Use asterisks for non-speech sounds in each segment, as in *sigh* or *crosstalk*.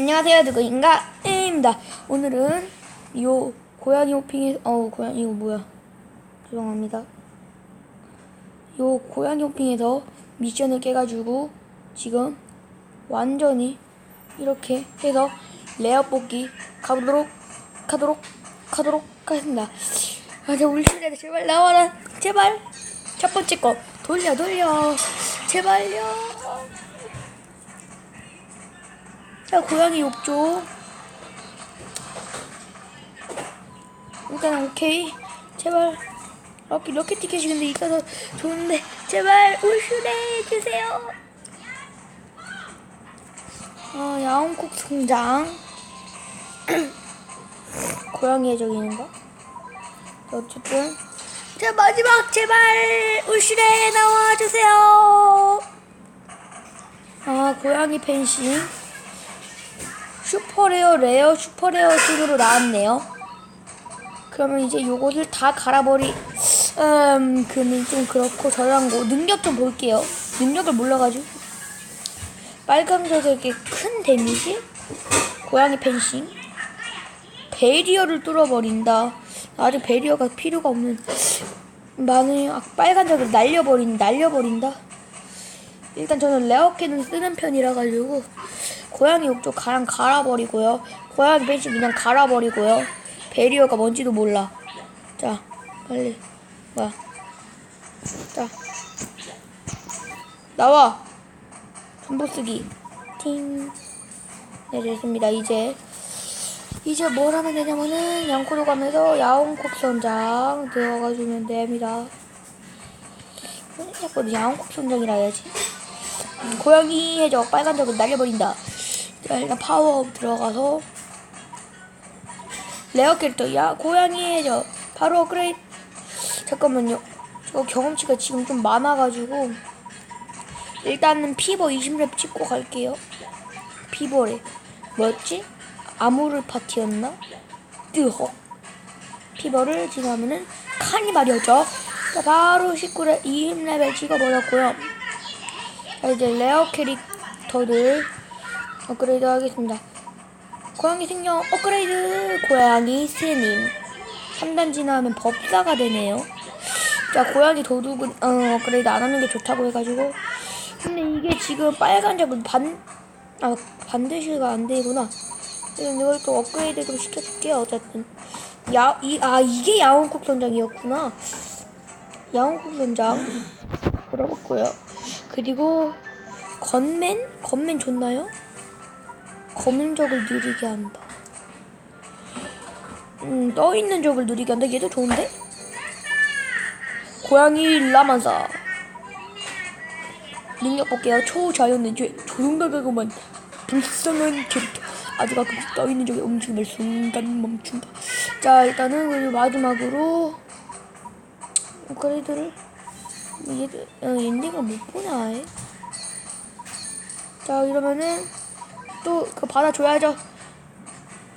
안녕하세요 누구인가 입니다. 오늘은 요 고양이 호핑에 어 고양이 이거 뭐야? 죄송합니다. 요 고양이 호핑에서 미션을 깨가지고 지금 완전히 이렇게 해서 레어 뽑기 가보도록 가도록 가도록 하겠습니다. 아, 저 울시네 제발 나와라 제발 첫 번째 거 돌려 돌려 제발요. 자, 고양이 욕조. 일단 오케이. 제발. 럭키 럭키 티켓이 근데 있어서 좋은데 제발 울슈레 주세요. 아, 야옹콕 성장. *clears throat* 고양이의 적이는가? 어쨌든 자 마지막 제발 울슈레 나와주세요. 아 고양이 펜싱. 슈퍼레어 레어 슈퍼레어 순으로 나왔네요. 그러면 이제 요것을 다 갈아버리 음 그는 좀 그렇고 저랑고 능력 좀 볼게요. 능력을 몰라가지고 빨강적에게 큰 데미지 고양이 펜싱 베리어를 뚫어버린다. 아직 베리어가 필요가 없는 많은 아, 빨간적을 날려버린 날려버린다. 일단 저는 레어캔을 쓰는 편이라 가지고 고양이 욕조 가랑 갈아버리고요. 고양이 벤치 그냥 갈아버리고요. 베리어가 뭔지도 몰라. 자, 빨리. 뭐야. 자. 나와. 전부 쓰기. 팅. 네, 됐습니다. 이제. 이제 뭘 하면 되냐면은 양코로 가면서 야옹콕 선장 들어가주면 됩니다. 자꾸 야옹콕 선장이라 해야지. 음, 고양이 해적 빨간 적은 날려버린다. 자, 일단 파워 들어가서 레어 캐릭터 야 고양이 해적 바로 업그레이드 잠깐만요. 저 경험치가 지금 좀 많아가지고 일단은 피버 20렙 찍고 갈게요. 피버래 뭐였지? 아무르 파티였나? 뜨헉 피버를 지금 하면은 카니발이었죠. 자 바로 19렙 20레벨 찍어버렸고요. 자, 이제 레어 캐릭터들 업그레이드 하겠습니다. 고양이 생명 업그레이드 고양이 스님 3단 지나면 법사가 되네요. 자 고양이 도둑은 어, 업그레이드 안 하는 게 좋다고 해가지고 근데 이게 지금 빨간 점은 반 아, 반드시가 안 되구나. 이걸 또 업그레이드 좀 시켜줄게요. 어쨌든 야, 이, 아 이게 야옹국 선장이었구나. 야옹국 선장 물어봤고요. 그리고 건맨? 건맨 좋나요? 검은 적을 누리게 한다. 음, 떠 있는 적을 누리게 한다. 얘도 좋은데? 고양이 라만사. 능력 볼게요. 초자연의 조종다가고만 불쌍한 캐릭터. 아주 가끔 떠 있는 적의 움직임을 순간 멈춘다. 자, 일단은 마지막으로 업그레이드를 얘들 어, 엔딩을 못 보냐? 자, 이러면은 또 그거 받아줘야죠.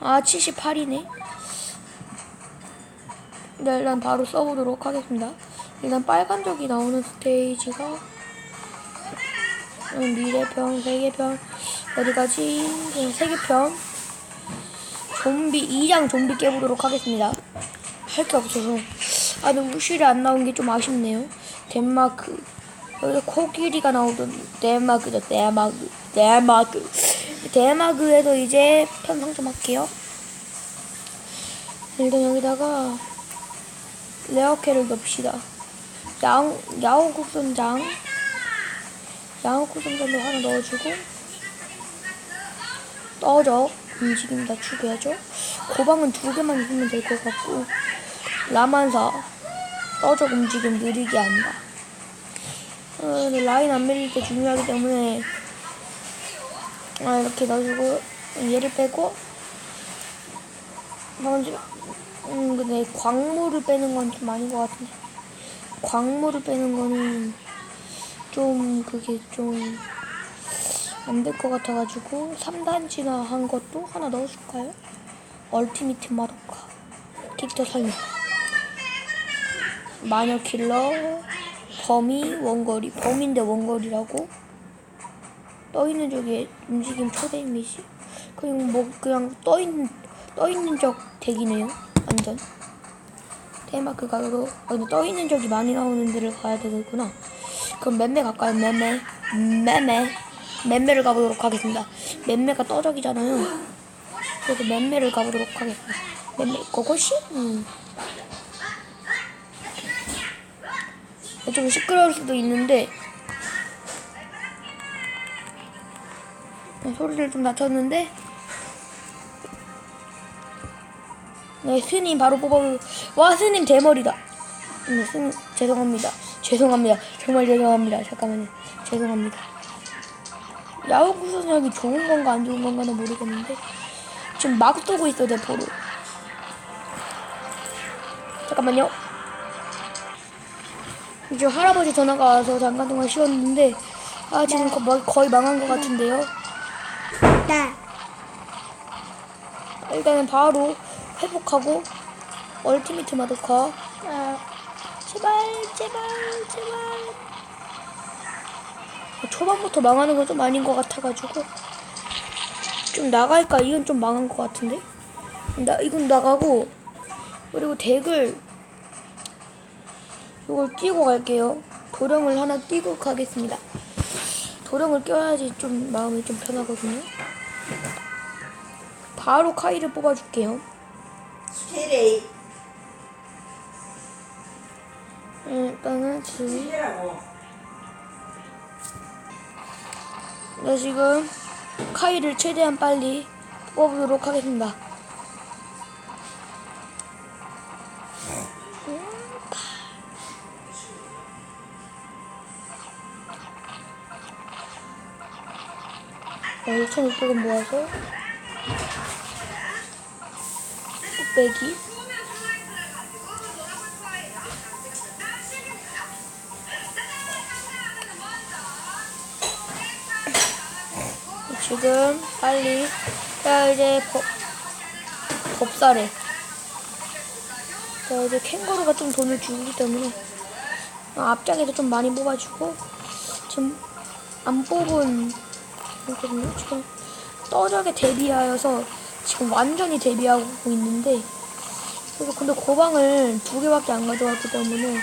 아 78이네. 네, 일단 바로 써보도록 하겠습니다. 일단 빨간 적이 나오는 스테이지가 음, 미래편, 세계편, 어디까지? 네, 세계편. 좀비, 2장 좀비 깨보도록 하겠습니다. 할 게 없어서. 아, 근데 우실이 안 나온 게 좀 아쉽네요. 덴마크. 여기서 코끼리가 나오던 덴마크죠, 덴마크. 덴마크. 데마그에도 이제 편성 좀 할게요. 일단 여기다가 레어캐를 넣읍시다. 야옹, 야옹 국 선장. 야옹 국 선장도 하나 넣어주고 떠적 움직임 낮추게하죠. 고방은 두 개만 있으면 될 것 같고 라만사 떠적 움직임 느리게 한다. 어, 라인 안 밀릴 때 중요하기 때문에 아, 이렇게 넣어주고 얘를 빼고 먼저 음 근데 광물을 빼는 건 좀 아닌 것 같은데. 광물을 빼는 거는 좀 그게 좀 안 될 것 같아가지고 3단지나 한 것도 하나 넣어줄까요? 얼티미트 마도카. 캐릭터 설명. 마녀 킬러 범위 원거리 범인데 원거리라고 떠 있는 쪽에 움직임 초대 이미지 그냥 뭐 그냥 떠 있는 떠 있는 적 덱이네요. 완전. 테마크 가로 아, 근데 떠 있는 적이 많이 나오는 데를 가야 되겠구나. 그럼 맴매 갈까요? 맴매 맴매 맴매를 가보도록 하겠습니다. 맴매가 떠적이잖아요. 그래서 맴매를 가보도록 하겠습니다. 맴매 그것이? 음. 좀 시끄러울 수도 있는데 소리를 좀 낮췄는데? 네 스님 바로 뽑아 와 스님 대머리다. 네 스님 죄송합니다. 죄송합니다. 정말 죄송합니다. 잠깐만요. 죄송합니다. 야구 선생이 좋은 건가 안 좋은 건가는 모르겠는데 지금 막 쏘고 있어 대포를 잠깐만요. 이제 할아버지 전화가 와서 잠깐 동안 쉬었는데 아 지금 거- 뭐- 거의 망한 것 같은데요 네. 일단은 바로 회복하고 얼티미트 마도카 아, 제발 제발 제발. 초반부터 망하는 건 좀 아닌 것 같아가지고. 좀 나갈까? 이건 좀 망한 것 같은데? 나 이건 나가고 그리고 덱을 이걸 띄고 갈게요. 도령을 하나 띄고 가겠습니다. 도령을 껴야지 좀 마음이 좀 편하거든요 바로 카이를 뽑아줄게요. 세레이. 음, 일단은 지금 세레라고. 네, 지금 카이를 최대한 빨리 뽑아보도록 하겠습니다. 네, 2,600원 모아서 빼기? 지금 빨리 자 이제 법 법사래. 자 이제 캥거루가 좀 돈을 주기 때문에 어, 앞장에서 좀 많이 뽑아주고 지금 안 뽑은 거거든요. 지금 떠적에 대비하여서 지금 완전히 대비하고 있는데 그래서 근데 고방을 두 개밖에 안 가져왔기 때문에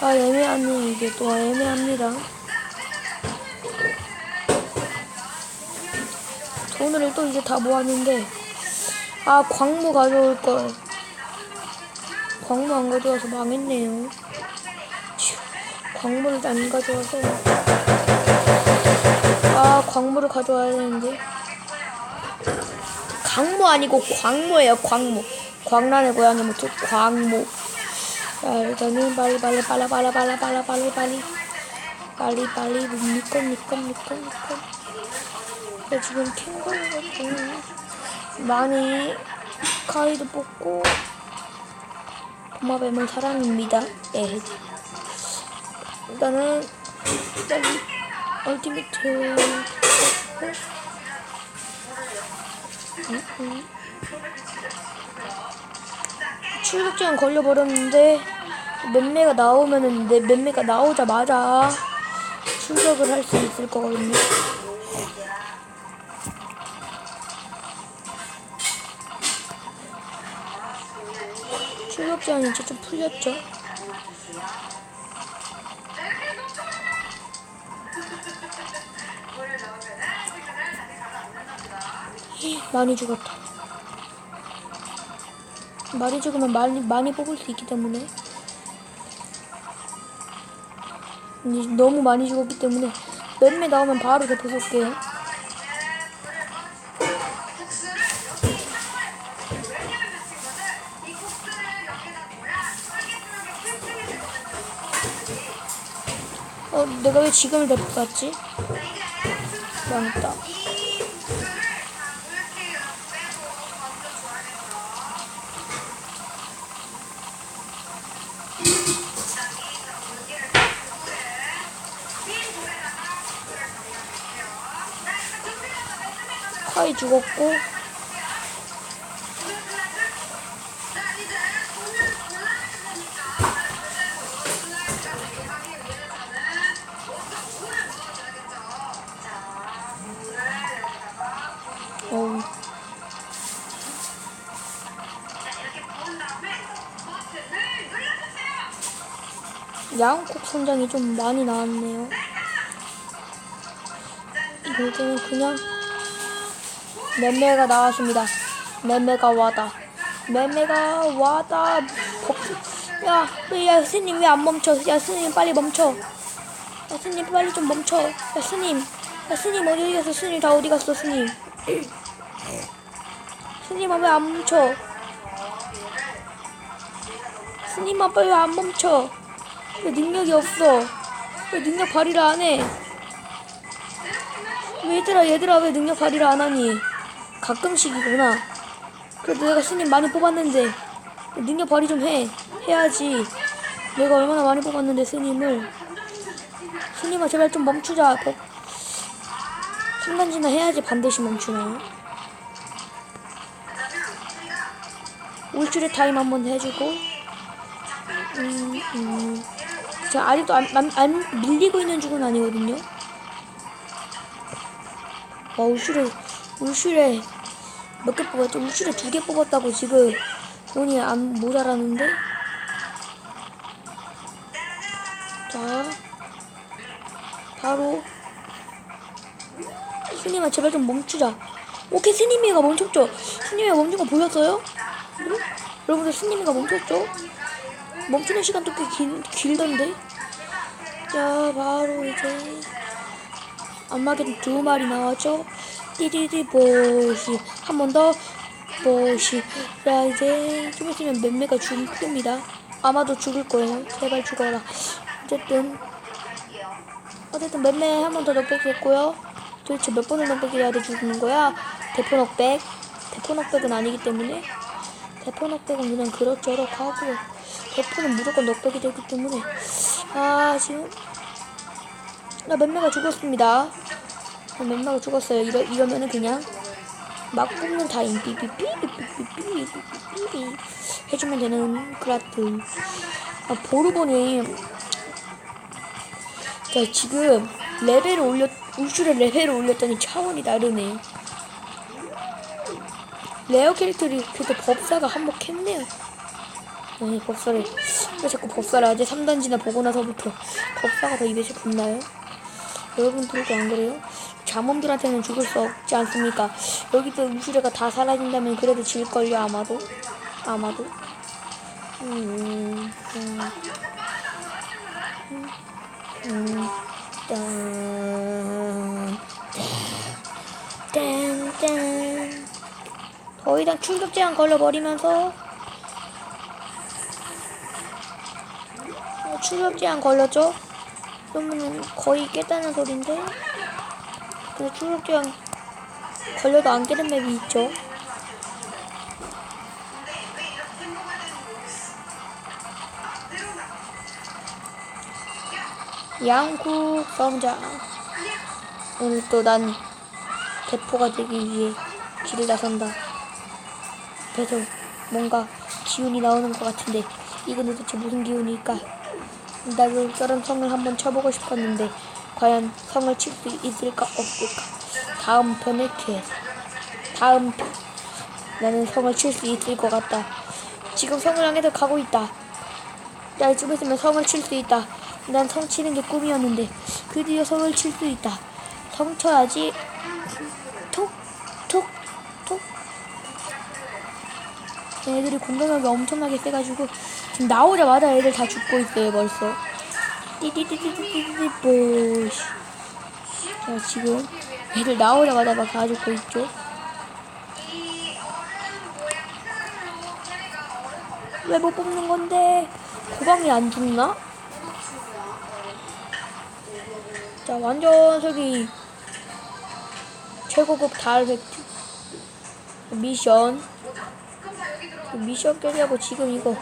아 애매하네 이게 또 애매합니다. 돈을 또 이제 다 모았는데 아 광무 가져올 걸. 광무 안 가져와서 망했네요. 휴, 광무를 안 가져와서. 아 광무를 가져와야 되는데 강무 아니고 광무예요 광무 광란의 고양이 모트 광무 자 일단은 빨리 빨리 빨리 빨리 빨리 빨리 빨리 빨리 빨리 빨리 니꺼 니꺼 니꺼 니꺼 네, 지금 캥거루가 좀 많이 카이도 뽑고 도마뱀은 사랑입니다. 예. 일단은 빨리 얼티미트. 출국제한 걸려버렸는데 맴매가 나오면은 내 맴매가 나오자마자 출석을 할 수 있을 거거든요. 제한이 이제 좀 풀렸죠? 많이 죽었다. 많이 죽으면 많이, 많이 뽑을 수 있기 때문에 너무 많이 죽었기 때문에 몇매 나오면 바로 대포 쏠게요. 어, 내가 왜 지금을 대포 쐈지? 망했다. 가까이 죽었고 양콕 성장이 좀 많이 나왔네요. 이제는 그냥 매매가 나왔습니다. 매매가 와다. 매매가 와다. 법- 야, 야, 스님 왜 안 멈춰? 야, 스님 빨리 멈춰. 야, 스님 빨리 좀 멈춰. 야, 스님. 야, 스님 어디 갔어? 스님 다 어디 갔어, 스님? 스님아 왜 안 멈춰? 스님아 빨리 왜안 멈춰? 왜 능력이 없어? 왜 능력 발휘를 안 해? 왜 얘들아 얘들아 왜 능력 발휘를 안 하니? 가끔씩이구나. 그래도 내가 스님 많이 뽑았는데 능력 발휘 좀 해. 해야지. 내가 얼마나 많이 뽑았는데 스님을. 스님아 제발 좀 멈추자. 법- 순간지나 해야지 반드시 멈추나. 울줄의 타임 한번 해주고. 음, 음. 제가 아직도 안, 안, 안 밀리고 있는 중은 아니거든요. 와, 울슈레, 울슈레 몇 개 뽑았죠? 울슈레 두개 뽑았다고 지금 돈이 안 모자라는데? 자, 바로 스님아 제발 좀 멈추자. 오케이 스님이가 멈췄죠? 스님이가 멈춘 거 보였어요? 응? 여러분들 스님이가 멈췄죠? 멈추는 시간도 꽤 길, 길던데? 자, 바로 이제 안마겐 두 마리 나왔죠? 띠디디 보시 한 번 더 보시 자 이제 좀 있으면 맴매가 죽습니다. 아마도 죽을 거예요. 제발 죽어라. 어쨌든 어쨌든 맴매 한 번 더 넉백했고요. 도대체 몇 번을 돼 죽는 거야? 대포 넉백. 대포 넉백은 아니기 때문에. 대포 넉백은 그냥 그럭저럭 하고 대포는 무조건 넉백이 되기 때문에. 아 지금 나 맴매가 죽었습니다 멤버가 죽었어요. 이러, 이러면은 그냥 막 뽑는 타임 삐삐삐삐삐삐삐삐삐 해주면 되는 그라트. 아, 보르본이 자, 지금 레벨을 올렸 울슈의 레벨을 올렸더니 차원이 다르네. 레어 캐릭터를 그래도 법사가 한몫했네요. 네, 법사를 왜 자꾸 법사를 하지? 3단지나 보고 나서부터 법사가 더 입에 붙나요? 여러분들도 안 그래요? 자몽들한테는 죽을 수 없지 않습니까? 여기도 우슈레가 다 사라진다면 그래도 질걸요 아마도 아마도 음, 음. 더 이상 충격 제한 걸려버리면서 어, 충격 제한 걸렸죠? 그러면은 거의 깼다는 소린데 근데 충격제한 걸려도 안 깨는 맵이 있죠. 양국 성장. 오늘 또 난 대포가 되기 위해 길을 나선다. 그래서 뭔가 기운이 나오는 것 같은데 이건 도대체 무슨 기운일까? 나도 저런 성을 한번 쳐보고 싶었는데 과연 성을 칠 수 있을까 없을까? 다음 편을 기회. 다음 편. 나는 성을 칠 수 있을 것 같다. 지금 성을 향해서 가고 있다. 날좀 있으면 성을 칠 수 있다. 난 성 치는 게 꿈이었는데 드디어 성을 칠 수 있다. 성 쳐야지. 톡, 톡, 톡. 애들이 공격력이 엄청나게 세가지고 지금 나오자마자 애들 다 죽고 있어요 벌써. 띠띠띠띠띠띠띠 보시. 자 지금 애들 나오자마자 막 다 죽고 있죠. 왜 못 뽑는 건데? 고방이 안 죽나? 자 완전 저기 최고급 달 획득 미션 그 미션 깨려고 지금 이거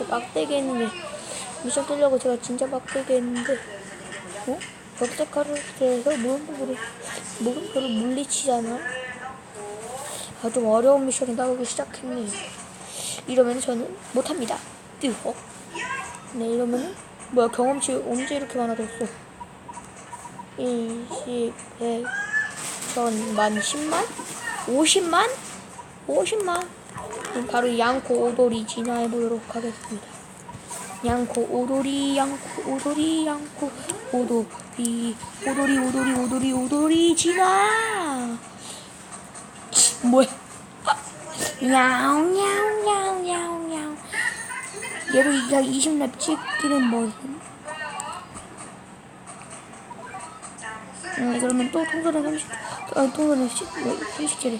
진짜 막대기 했는데 미션 깨려고 제가 진짜 막대기 했는데 어? 벽세카르트에서 물음표를 물음표를 물리치잖아 아좀 어려운 미션이 나오기 시작했네 이러면 저는 못합니다 뜨거 네 이러면은 뭐야 경험치 언제 이렇게 많아졌어 1, 10, 100, 1000, 만, 10만? 50만? 50만? 그럼 바로 양코 오돌이 진화해 보도록 하겠습니다. 양코 오돌이 양코 오돌이 양코 오돌이. 오돌이 오돌이 오돌이 오돌이 지나 뭐야? 야옹야옹야옹야옹야옹. 얘로 이가 20렙 찍기는 뭐지 음, 그러면 또 통선에 30, 어, 통선에 10, 30개를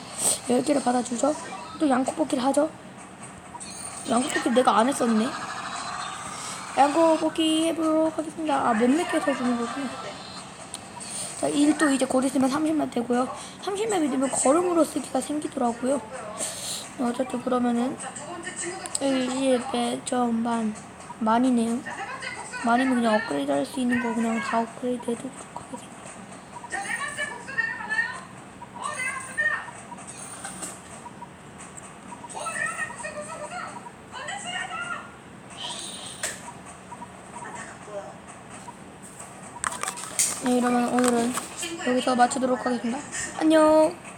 10개를 받아주죠. 또 양코 뽑기를 하죠. 양코 뽑기 내가 안 했었네. 양코 뽑기 해보도록 하겠습니다. 아, 몇몇 개서 주는 거구나. 자, 1도 이제 곧 있으면 30렙 되고요. 30렙이 되면 걸음으로 쓰기가 생기더라고요. 어, 어쨌든 그러면은, 이제 전반 많이네요. 많이면 그냥 업그레이드 할 수 있는 거 그냥 다 업그레이드 해두도록 하겠습니다. 네, 이러면 오늘은 여기서 마치도록 하겠습니다. 안녕!